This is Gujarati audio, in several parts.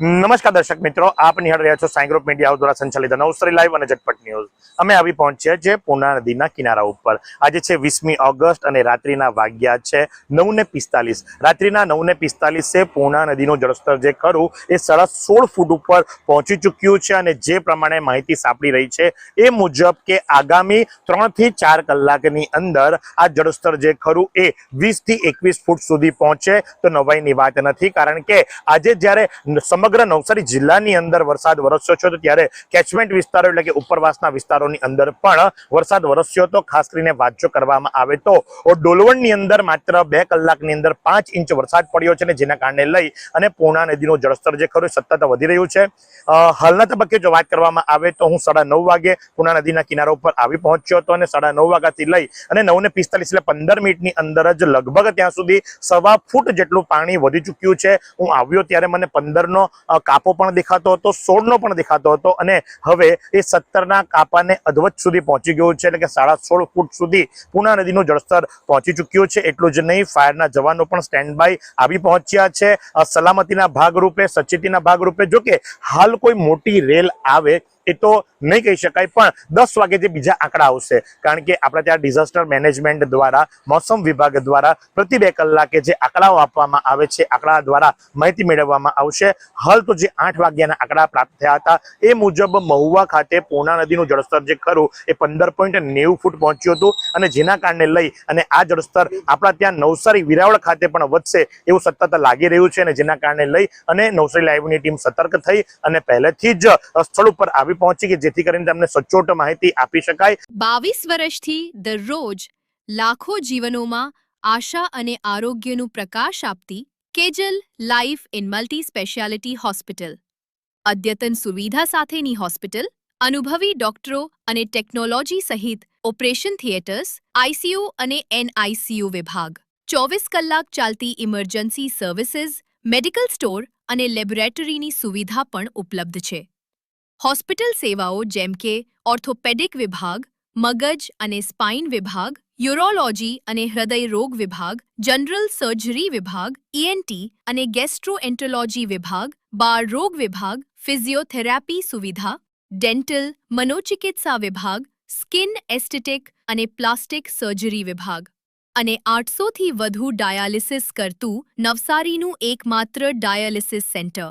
નમસ્કાર દર્શક મિત્રો, આપ નિહાળ રહ્યા છો સાઈ ગ્રુપ મીડિયા દ્વારા સંચાલિત નવસરી લાઈવ અને ઝટપટ ન્યૂઝ. અમે આવી પહોંચ્યા છે પૂર્ણા નદીના કિનારા ઉપર. આજે છે વીસમી ઓગસ્ટ અને રાત્રિના વાગ્યા છે નવ ને પિસ્તાલીસ. રાત્રિના નવ ને પિસ્તાલીસે પૂર્ણા નદીનું જળસ્તર જે ખરું એ સાડા સોળ ફૂટ ઉપર પહોંચી ચૂક્યું છે અને જે પ્રમાણે માહિતી સાંપડી રહી છે એ મુજબ કે આગામી ત્રણથી ચાર કલાકની અંદર આ જળસ્તર જે ખરું એ વીસથી એકવીસ ફૂટ સુધી પહોંચે તો નવાઈની વાત નથી કારણ કે આજે જ્યારે ન- સમગ્ર નવસારી જિલ્લાની અંદર વરસાદ વરસ્યો છે, તો ત્યારે કેચમેન્ટ વિસ્તારો એટલે કે ઉપરવાસના વિસ્તારોની અંદર પણ વરસાદ વરસ્યો. તો ખાસ કરીને વાત જો કરવામાં આવે તો ડોલવણની અંદર માત્ર બે કલાકની અંદર પાંચ ઇંચ વરસાદ પડ્યો છે ને જેના કારણે લઈ અને પૂર્ણા નદીનું જળસ્તર જે ખરું સતત વધી રહ્યું છે. હાલના તબક્કે જો વાત કરવામાં આવે તો હું સાડા નવ વાગે પૂર્ણા નદીના કિનારા ઉપર આવી પહોંચ્યો હતો અને સાડા નવ વાગ્યાથી લઈ અને નવ ને પિસ્તાલીસ એટલે પંદર મિનિટની અંદર જ લગભગ ત્યાં સુધી સવા ફૂટ જેટલું પાણી વધી ચૂક્યું છે. હું આવ્યો ત્યારે મને પંદરનો કાપો પણ દેખાતો હતો, સોળનો પણ દેખાતો હતો અને હવે એ સત્તરના કાપાને અધવત સુધી પહોંચી ગયું છે, એટલે કે સાડા સોળ ફૂટ સુધી પૂના નદીનું જળસ્તર પહોંચી ચૂક્યું છે, એટલું જ નહીં, ફાયરના જવાનો પણ સ્ટેન્ડ બાય આવી પહોંચ્યા છે. સલામતીના ભાગરૂપે, સચેતીના ભાગરૂપે, જો કે હાલ કોઈ મોટી રેલ આવે એ તો નહીં કહી શકાય, પણ દસ વાગે જે બીજા આંકડા આવશે. કારણ કે આપણે ત્યાં ડિઝાસ્ટર મેનેજમેન્ટ દ્વારા, મોસમ વિભાગ દ્વારા પ્રતિ બે કલાકે જે આંકડાઓ આપવામાં આવે છે, આંકડા દ્વારા માહિતી મેળવવામાં આવશે. હાલ તો જે આઠ વાગ્યાના આંકડા પ્રાપ્ત થયા હતા, એ મુજબ મહુવા ખાતે પૂર્ણા નદીનું જળસ્તર જે ખરું, એ પંદર ફૂટ પહોંચ્યું હતું. અને જેના કારણે લઈ અને આ જળસ્તર આપણા ત્યાં નવસારી વિરાવળ ખાતે પણ વધશે એવું સતત લાગી રહ્યું છે. અને જેના કારણે લઈ અને નવસારી લાઈવની ટીમ સતર્ક થઈ અને પહેલેથી જ સ્થળ ઉપર આવી પહોંચી કે જેથી કરીને તમને સચોટ માહિતી આપી શકાય. બાવીસ વર્ષથી દરરોજ લાખો જીવનોમાં આશા અને આરોગ્યનું પ્રકાશ આપતી Kejal life in multi speciality hospital. અદ્યતન સુવિધા સાથેની હોસ્પિટલ, અનુભવી ડોક્ટરો અને ટેકનોલોજી સહિત ઓપરેશન થિયેટર્સ આઈસીયુ અને એનઆઈસીયુ વિભાગ. ચોવીસ કલાક ચાલતી ઇમરજન્સી સર્વિસીસ, મેડિકલ સ્ટોર અને લેબોરેટરીની સુવિધા પણ ઉપલબ્ધ છે. હોસ્પિટલ સેવાઓ જેમ કે ઓર્થોપેડિક વિભાગ, મગજ અને સ્પાઇન વિભાગ, યુરોલોજી અને હૃદય રોગ વિભાગ, જનરલ સર્જરી વિભાગ ઈએનટી અને ગેસ્ટ્રોએન્ટોલોજી વિભાગ, બાળ રોગ વિભાગ, ફિઝિયોથેરાપી સુવિધા, ડેન્ટલ, મનોચિકિત્સા વિભાગ, સ્કિન એસ્થેટિક અને પ્લાસ્ટિક સર્જરી વિભાગ. અને આઠસોથી વધુ ડાયાલિસિસ કરતું નવસારીનું એકમાત્ર ડાયાલિસિસ સેન્ટર.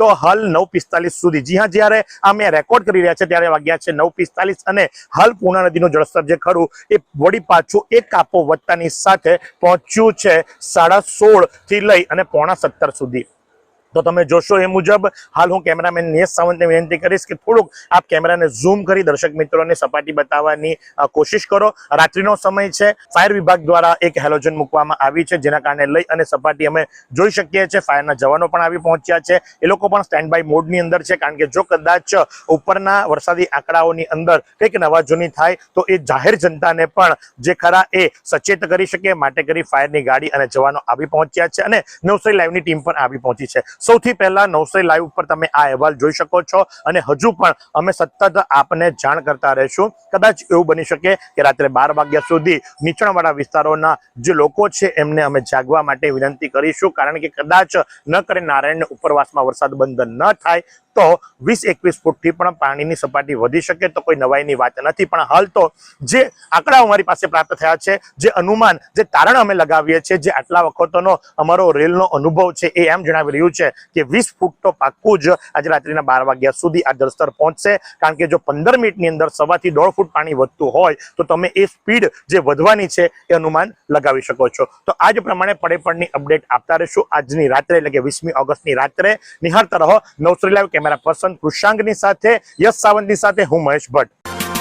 તો હાલ નવ પિસ્તાલીસ સુધી. જી હા, જ્યારે અમે રેકોર્ડ કરી રહ્યા છે, ત્યારે વાગ્યા છે નવ પિસ્તાલીસ અને હાલ પૂર્ણા નદીનું જળસ્તર જે ખરું, એ વળી પાછું એક કાપો વધતાની સાથે પહોંચ્યું છે સાડા સોળથી લઈ અને પોણા સત્તર સુધી. તો તમે જોશો એ મુજબ, હાલ હું કેમેરામેન નિયત સાવંતને વિનંતી કરીશ કે થોડુંક આપ કેમેરાને ઝૂમ કરી દર્શક મિત્રોને સપાટી બતાવવાની કોશિશ કરો. રાત્રિનો સમય છે. ફાયર વિભાગ દ્વારા એક હેલોજન મૂકવામાં આવી છે, જેના કારણે લઈ અને સપાટી અમે જોઈ શકીએ છીએ. ફાયરના જવાનો પણ આવી પહોંચ્યા છે. એ લોકો પણ સ્ટેન્ડ બાય મોડની અંદર છે, કારણ કે જો કદાચ ઉપરના વરસાદી આંકડાઓની અંદર કંઈક નવાજૂની થાય, તો એ જાહેર જનતાને પણ જે ખરા એ સચેત કરી શકે, માટે કરી ફાયરની ગાડી અને જવાનો આવી પહોંચ્યા છે અને નવસારી લાઈવની ટીમ પણ આવી પહોંચી છે. સૌથી પહેલા નવસારી લાઈવ ઉપર તમે આ અહેવાલ જોઈ શકો છો અને હજુ પણ અમે સતત આપને જાણ કરતા રહીશું. કદાચ એવું બની શકે કે રાત્રે બાર વાગ્યા સુધી નીચાણવાળા વિસ્તારોના જે લોકો છે એમને અમે જાગવા માટે વિનંતી કરીશું. કારણ કે કદાચ ન કરે નારાયણ ઉપરવાસમાં વરસાદ બંધ ન થાય, તો વીસ એકવીસ ફૂટથી પણ પાણીની સપાટી વધી શકે તો કોઈ નવાઈની વાત નથી. પણ હાલ તો જે આંકડા અમારી પાસે પ્રાપ્ત થયા છે, જે અનુમાન, જે તારણ અમે લગાવીએ છીએ, જે આટલા વખતોનો અમારો રેલનો અનુભવ છે એ એમ જણાવી રહ્યું કે વીસ ફૂટ તો પાક્કું જ આજે રાત્રિના બાર વાગ્યા સુધી આ જળસ્તર પહોંચશે. કારણ કે જો પંદર મિનિટની અંદર સવાથી દોઢ ફૂટ પાણી વધતું હોય, તો તમે એ સ્પીડ જે વધવાની છે એ અનુમાન લગાવી શકો છો. તો આજ પ્રમાણે પડે પડની અપડેટ આપતા રહીશું. આજની રાત્રે, એટલે કે વીસમી ઓગસ્ટની રાત્રે, નિહાળતા રહો. નવસરી લાઈવ કેમેરા પર્સન કૃષાંગની સાથે, યશ સાવંતની સાથે હું મહેશ ભટ્ટ.